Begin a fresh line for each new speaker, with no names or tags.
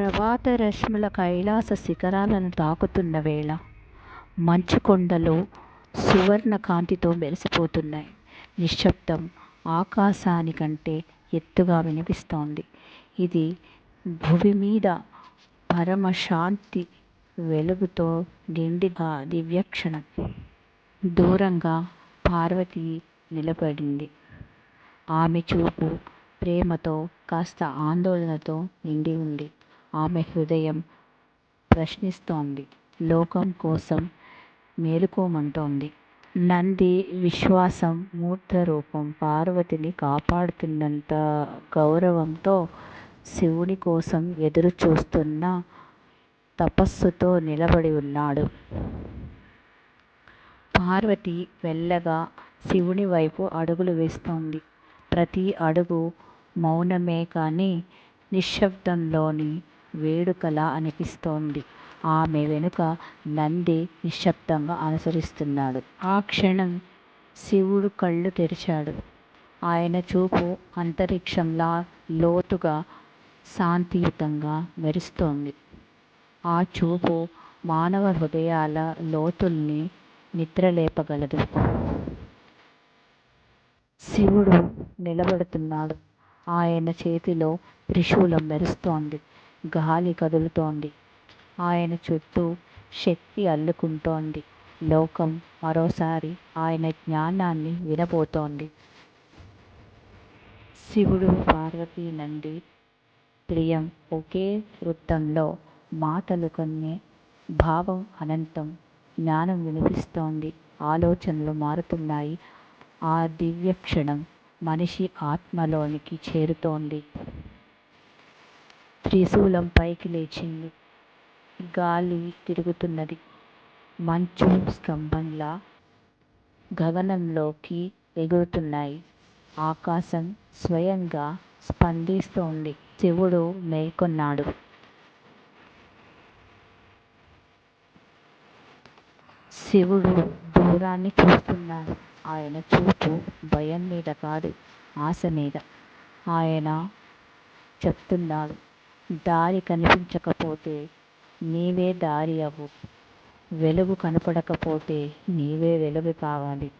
ప్రభాత రశ్ముల కైలాస శిఖరాలను తాకుతున్న వేళ మంచు కొండలు సువర్ణ కాంతితో మెరిసిపోతున్నాయి. నిశ్శబ్దం ఆకాశానికంటే ఎత్తుగా వినిపిస్తోంది. ఇది భువిమీద పరమశాంతి వెలుగుతో నిండిన దివ్యక్షణం. దూరంగా పార్వతి నిలబడింది. ఆమె చూపు ప్రేమతో, కాస్త ఆందోళనతో నిండి ఉంది. ఆమె హృదయం ప్రశ్నిస్తోంది. లోకం కోసం మేలుకోమంటోంది. నంది విశ్వాసం మూర్త రూపం పార్వతిని కాపాడుతున్నంత గౌరవంతో శివుని కోసం ఎదురుచూస్తున్న తపస్సుతో నిలబడి ఉన్నాడు. పార్వతి వెల్లగా శివుని వైపు అడుగులు వేస్తోంది. ప్రతి అడుగు మౌనమే కానీ నిశ్శబ్దంలోని వేడుకలా అనిపిస్తోంది. ఆమె వెనుక నంది నిశ్శబ్దంగా అనుసరిస్తున్నాడు. ఆ క్షణం శివుడు కళ్ళు తెరిచాడు. ఆయన చూపు అంతరిక్షంలా లోతుగా, శాంతియుతంగా మెరుస్తోంది. ఆ చూపు మానవ హృదయాల లోతుల్ని నిద్రలేపగలదు. శివుడు నిలబడుతున్నాడు. ఆయన చేతిలో త్రిశూలం మెరుస్తోంది. గాలి కదులుతోంది. ఆయన చుట్టూ శక్తి అల్లుకుంటోంది. లోకం మరోసారి ఆయన జ్ఞానాన్ని వినబోతోంది. శివుడు, పార్వతి, నంది ప్రియం ఒకే వృత్తంలో మాటలు కొన్ని, భావం అనంతం. జ్ఞానం వినిపిస్తోంది. ఆలోచనలు మారుతున్నాయి. ఆ దివ్యక్షణం మనిషి ఆత్మలోనికి చేరుతోంది. త్రిశూలం పైకి లేచింది. గాలి తిరుగుతున్నది. మంచు స్తంభంలా గగనంలోకి ఎగురుతున్నాయి. ఆకాశం స్వయంగా స్పందిస్తోంది. శివుడు మేల్కొన్నాడు. శివుడు దూరాన్ని చూస్తున్నాడు. ఆయన చూపు భయం మీద కాదు, ఆశ మీద ఆయన చెప్తున్నాడు. దారి కనిపించకపోతే నీవే దారి అవ్వు. వెలుగు కనపడకపోతే నీవే వెలుగు కావాలి.